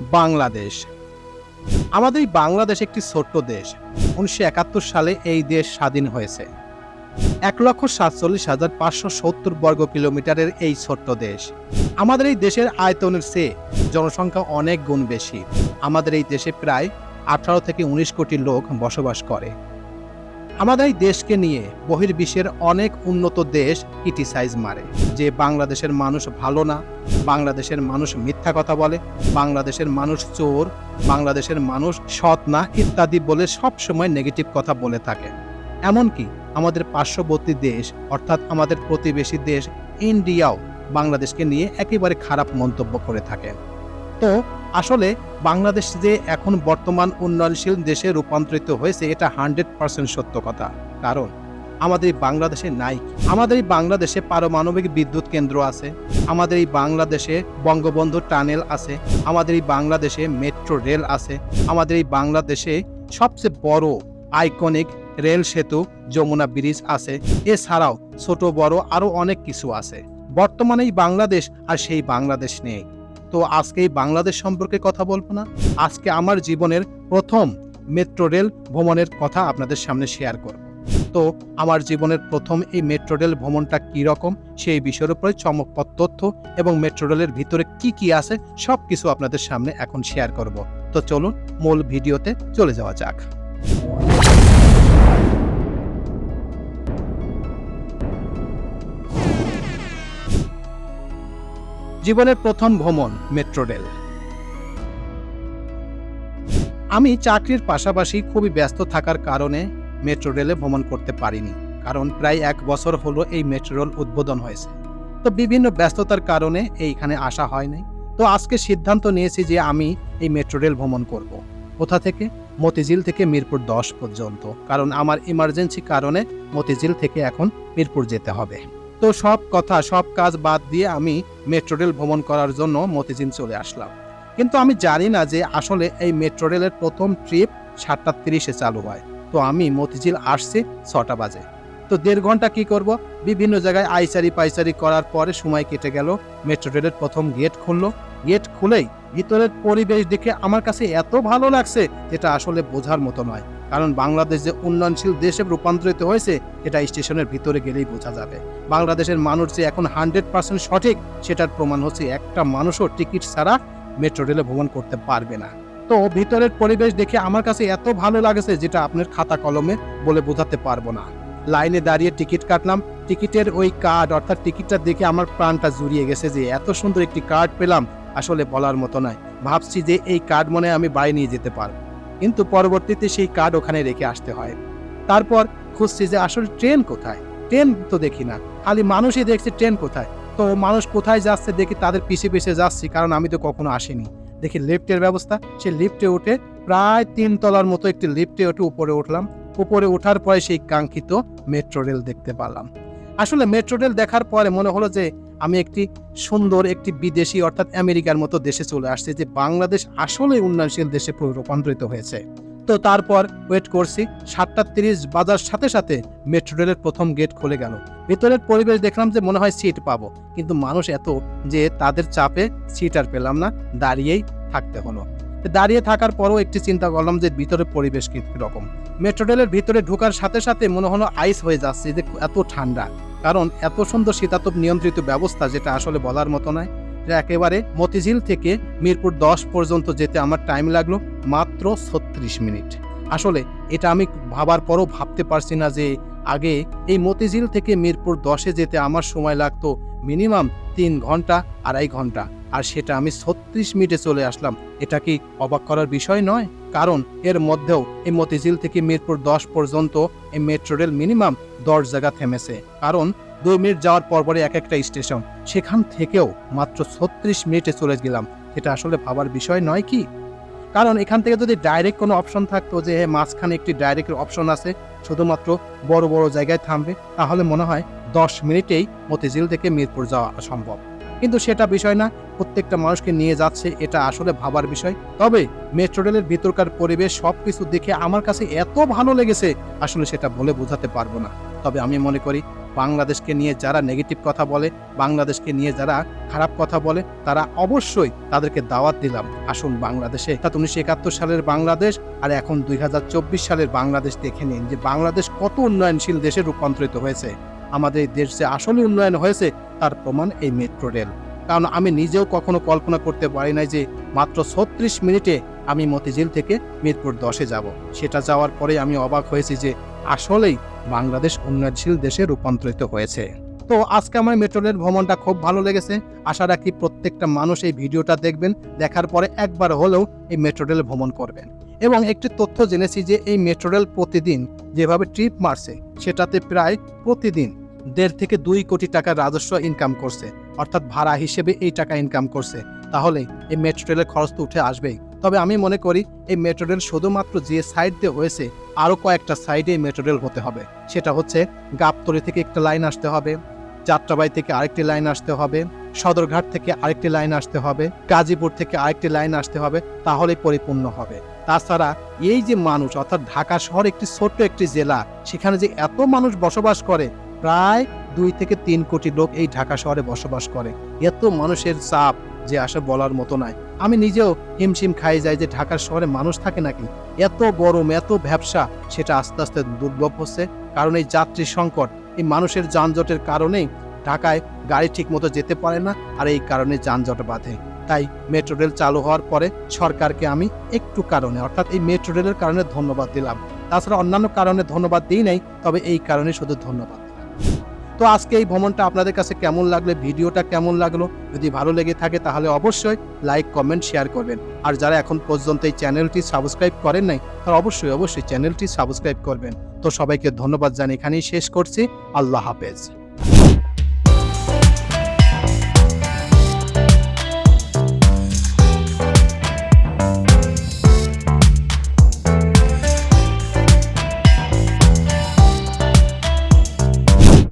বাংলাদেশ। আমাদের এই বাংলাদেশ একটি ছোট্ট দেশ। উনিশশো একাত্তর সালে এই দেশ স্বাধীন হয়েছে। এক লক্ষ সাতচল্লিশ হাজার পাঁচশো সত্তর বর্গ কিলোমিটারের এই ছোট্ট দেশ। আমাদের এই দেশের আয়তনের চেয়ে জনসংখ্যা অনেক গুণ বেশি। আমাদের এই দেশে প্রায় আঠারো থেকে উনিশ কোটি লোক বসবাস করে। আমাদের এই দেশকে নিয়ে বহির্বিশ্বের অনেক উন্নত দেশ ক্রিটিসাইজ মারে। যে বাংলাদেশের মানুষ ভালো না, বাংলাদেশের মানুষ মিথ্যা কথা বলে, বাংলাদেশের মানুষ চোর, বাংলাদেশের মানুষ সৎ না ইত্যাদি বলে সব সময় নেগেটিভ কথা বলে থাকে। এমনকি আমাদের পার্শ্ববর্তী দেশ, অর্থাৎ আমাদের প্রতিবেশী দেশ, ইন্ডিয়াও বাংলাদেশকে নিয়ে একেবারে খারাপ মন্তব্য করে থাকে। তো আসলে বাংলাদেশ যে এখন বর্তমান উন্নয়নশীল দেশে রূপান্তরিত হয়েছে, এটা হান্ড্রেড পার্সেন্ট সত্য কথা। কারণ আমাদের বাংলাদেশে নাই আমাদের এই বাংলাদেশে পারমাণবিক বিদ্যুৎ কেন্দ্র আছে, আমাদের এই বাংলাদেশে বঙ্গবন্ধু টানেল আছে, আমাদের এই বাংলাদেশে মেট্রো রেল আছে, আমাদের এই বাংলাদেশে সবচেয়ে বড় আইকনিক রেল সেতু যমুনা ব্রিজ আছে, এছাড়াও ছোট বড় আরও অনেক কিছু আছে। বর্তমানে এই বাংলাদেশ আর সেই বাংলাদেশ নেই। তো আজকে এই বাংলাদেশ সম্পর্কে কথা বলব না। আজকে আমার জীবনের প্রথম মেট্রো রেল ভ্রমণের কথা আপনাদের সামনে শেয়ার করব। তো আমার জীবনের প্রথম এই মেট্রো রেল ভ্রমণটা কী রকম, সেই বিষয়ের উপরে চমকপদ তথ্য এবং মেট্রো রেলের ভিতরে কি কি আছে সব কিছু আপনাদের সামনে এখন শেয়ার করব। তো চলুন মূল ভিডিওতে চলে যাওয়া যাক। জীবনের প্রথম ভ্রমণ, মেট্রো রেল। আমি চাকরির পাশাপাশি খুবই ব্যস্ত থাকার কারণে মেট্রো রেলে ভ্রমণ করতে পারিনি, কারণ প্রায় এক বছর হলো এই মেট্রো রেল উদ্বোধন হয়েছে। তো বিভিন্ন ব্যস্ততার কারণে এইখানে আসা হয় নাই তো আজকে সিদ্ধান্ত নিয়েছি যে আমি এই মেট্রো রেল ভ্রমণ করব। কোথা থেকে? মতিঝিল থেকে মিরপুর দশ পর্যন্ত, কারণ আমার ইমার্জেন্সি কারণে মতিঝিল থেকে এখন মিরপুর যেতে হবে। তো সব কথা, সব কাজ বাদ দিয়ে আমি মেট্রো রেল ভ্রমণ করার জন্য মতিঝিল চলে আসলাম। কিন্তু আমি জানি না যে আসলে এই মেট্রো রেলের প্রথম ট্রিপ সাতটা তিরিশে চালু হয়। তো আমি মতিঝিল আসছি ছটা বাজে। তো দেড় ঘণ্টা কি করব? বিভিন্ন জায়গায় আইসারি পাইসারি করার পরে সময় কেটে গেল, মেট্রো রেলের প্রথম গেট খুললো। গেট খুলেই ভিতরের পরিবেশ দেখে আমার কাছে এত ভালো লাগছে যেটা আসলে বোঝার মতো নয়। কারণ বাংলাদেশ যে উন্নয়নশীল দেশে রূপান্তরিত হয়েছে, এটা স্টেশনের ভিতরে গেলেই বোঝা যাবে। বাংলাদেশের মানুষ যে এখন হান্ড্রেড পার্সেন্ট সঠিক, সেটার প্রমাণ হচ্ছে একটা মানুষও টিকিট ছাড়া মেট্রো রেলে ভ্রমণ করতে পারবে না। তো ভিতরের পরিবেশ দেখে আমার কাছে এত ভালো লাগেছে যেটা আপনার খাতা কলমে বলে বোঝাতে পারব না। লাইনে দাঁড়িয়ে টিকিট কাটলাম, টিকিটের ওই কার্ড, অর্থাৎ টিকিটটা দেখে আমার প্রাণটা জুড়িয়ে গেছে যে এত সুন্দর একটি কার্ড পেলাম, আসলে বলার মতো নয়। ভাবছি যে এই কার্ড মনে আমি বাড়ি নিয়ে যেতে পারব। কিন্তু পরবর্তীতে সেই কার্ড ওখানে রেখে আসতে হয়। তারপর খুঁজছি যে আসলে ট্রেন কোথায়? ট্রেন তো দেখি না। খালি মানুষই দেখছি ট্রেন কোথায়। তো মানুষ কোথায় যাচ্ছে দেখি তাদের পিছিয়ে পিছিয়ে যাচ্ছি, কারণ আমি তো কখনো আসিনি। দেখি লিফটের ব্যবস্থা। সে লিফটে উঠে প্রায় তিন তলার মতো একটি লিফটে উঠে উপরে উঠলাম। উপরে ওঠার পরে সেই কাঙ্ক্ষিত মেট্রো রেল দেখতে পারলাম। আসলে মেট্রো রেল দেখার পরে মনে হলো যে আমি একটি সুন্দর একটি বিদেশি অর্থাৎ আমেরিকার মতো দেশে চলে আসছে যে বাংলাদেশ আসলে উন্নয়নশীল দেশে রূপান্তরিত হয়েছে। তো তারপর ওয়েট করছি, সাতটা তিরিশ বাজার সাথে সাথে মেট্রো রেলের প্রথম গেট খুলে গেল। ভেতরের পরিবেশ দেখলাম যে মনে হয় সিট পাবো। কিন্তু মানুষ এত যে তাদের চাপে সিট আর পেলাম না, দাঁড়িয়েই থাকতে হলো। দাঁড়িয়ে থাকার পরও একটি চিন্তা করলাম যে ভিতরের পরিবেশ কি রকম মেট্রো রেলের ভিতরে ঢোকার সাথে সাথে মনে হলো আইস হয়ে যাচ্ছে যে এত ঠান্ডা। কারণ এত সুন্দর শীতাতপ নিয়ন্ত্রিত ব্যবস্থা যেটা আসলে বলার মতো নয়। যা একেবারে মতিঝিল থেকে মিরপুর দশ পর্যন্ত যেতে আমার টাইম লাগল মাত্র ছত্রিশ মিনিট। আসলে এটা আমি ভাবার পরও ভাবতে পারছি না যে আগে এই মতিঝিল থেকে মিরপুর দশে যেতে আমার সময় লাগতো মিনিমাম তিন ঘণ্টা আড়াই ঘণ্টা। আর সেটা আমি ছত্রিশ মিনিটে চলে আসলাম। এটা কি অবাক করার বিষয় নয়? কারণ এর মধ্যেও এই মতিঝিল থেকে মিরপুর দশ পর্যন্ত এই মেট্রো রেল মিনিমাম দশ জায়গা থেমেছে। কারণ দুই মিনিট যাওয়ার পর পরে এক একটা স্টেশন। সেখান থেকেও মাত্র ছত্রিশ মিনিটে চলে গেলাম। এটা আসলে ভাবার বিষয় নয় কি? কারণ এখান থেকে যদি ডাইরেক্ট কোনো অপশন থাকতো যে হ্যাঁ, মাঝখানে একটি ডাইরেক্ট অপশন আছে শুধুমাত্র বড় বড় জায়গায় থামবে, তাহলে মনে হয় দশ মিনিটেই মতিঝিল থেকে মিরপুর যাওয়া সম্ভব। কিন্তু সেটা বিষয় না, প্রত্যেকটা মানুষকে নিয়ে যাচ্ছে এটা আসলে ভাবার বিষয়। তবে মেট্রো রেলের ভিতরকার পরিবেশ সব কিছু দেখে আমার কাছে এত ভালো লেগেছে, আসলে সেটা বলে বোঝাতে পারব না। তবে আমি মনে করি বাংলাদেশকে নিয়ে যারা নেগেটিভ কথা বলে, বাংলাদেশকে নিয়ে যারা খারাপ কথা বলে, তারা অবশ্যই তাদেরকে দাওয়াত দিলাম। আসুন বাংলাদেশে। তা উনিশশো একাত্তর সালের বাংলাদেশ আর এখন দুই হাজার চব্বিশ সালের বাংলাদেশ দেখে নিন যে বাংলাদেশ কত উন্নয়নশীল দেশে রূপান্তরিত হয়েছে। আমাদের দেশ যে আসলে উন্নয়ন হয়েছে, তার প্রমাণ এই মেট্রো রেল। কারণ আমি নিজেও কখনো কল্পনা করতে পারি নাই যে মাত্র ছত্রিশ মিনিটে আমি মতিঝিল থেকে মিরপুর দশে যাব। সেটা যাওয়ার পরে আমি অবাক হয়েছি যে আসলেই বাংলাদেশ উন্নয়নশীল দেশে রূপান্তরিত হয়েছে। তো আজকে আমার মেট্রো রেল ভ্রমণটা খুব ভালো লেগেছে। আশা রাখি প্রত্যেকটা মানুষ এই ভিডিওটা দেখবেন। দেখার পরে একবার হলেও এই মেট্রো রেল ভ্রমণ করবেন। এবং একটি তথ্য জেনেছি যে এই মেট্রো রেল প্রতিদিন যেভাবে ট্রিপ মারছে, সেটাতে প্রায় প্রতিদিন দেড় থেকে দুই কোটি টাকা রাজস্ব ইনকাম করছে। অর্থাৎ ভাড়া হিসেবে এই টাকা ইনকাম করছে। তাহলে এই মেট্রো রেলের খরচ তো উঠে আসবেই। তবে আমি মনে করি, এই মেট্রো রেল শুধুমাত্র যে সাইড দিয়ে হয়েছে আরও কয়েকটা সাইডে মেট্রো রেল হতে হবে। সেটা হচ্ছে গাবতলি থেকে একটা লাইন আসতে হবে, যাত্রাবাড়ি থেকে আরেকটি লাইন আসতে হবে, সদরঘাট থেকে আরেকটি লাইন আসতে হবে, গাজীপুর থেকে আরেকটি লাইন আসতে হবে, তাহলে পরিপূর্ণ হবে। তাছাড়া এই যে মানুষ, অর্থাৎ ঢাকা শহর একটি ছোট্ট একটি জেলা, সেখানে যে এত মানুষ বসবাস করে, প্রায় দুই থেকে তিন কোটি লোক এই ঢাকা শহরে বসবাস করে। এত মানুষের চাপ যে আসে বলার মতো নয় আমি নিজেও হিমশিম খাই যাই যে ঢাকার শহরে মানুষ থাকে নাকি। এত গরম, এত ব্যবসা সেটা আস্তে আস্তে দুর্লভ হচ্ছে। কারণ এই যাত্রী সংকট, এই মানুষের যানজটের কারণেই ঢাকায় গাড়ি ঠিক মতো যেতে পারে না, আর এই কারণে যানজট বাঁধে। তাই মেট্রো রেল চালু হওয়ার পরে সরকারকে আমি একটু কারণে, অর্থাৎ এই মেট্রো রেলের কারণে ধন্যবাদ দিলাম। তাছাড়া অন্যান্য কারণে ধন্যবাদ দিই নাই, তবে এই কারণে শুধু ধন্যবাদ। তো আজকে এই ভ্রমণটা আপনাদের কাছে কেমন লাগলে, ভিডিওটা কেমন লাগল? যদি ভালো লেগে থাকে তাহলে অবশ্যই লাইক, কমেন্ট, শেয়ার করবেন। আর যারা এখন পর্যন্ত এই চ্যানেলটি সাবস্ক্রাইব করেন নাই, তারা অবশ্যই অবশ্যই চ্যানেলটি সাবস্ক্রাইব করবেন। তো সবাইকে ধন্যবাদ জানি এখানেই শেষ করছি। আল্লাহ হাফেজ।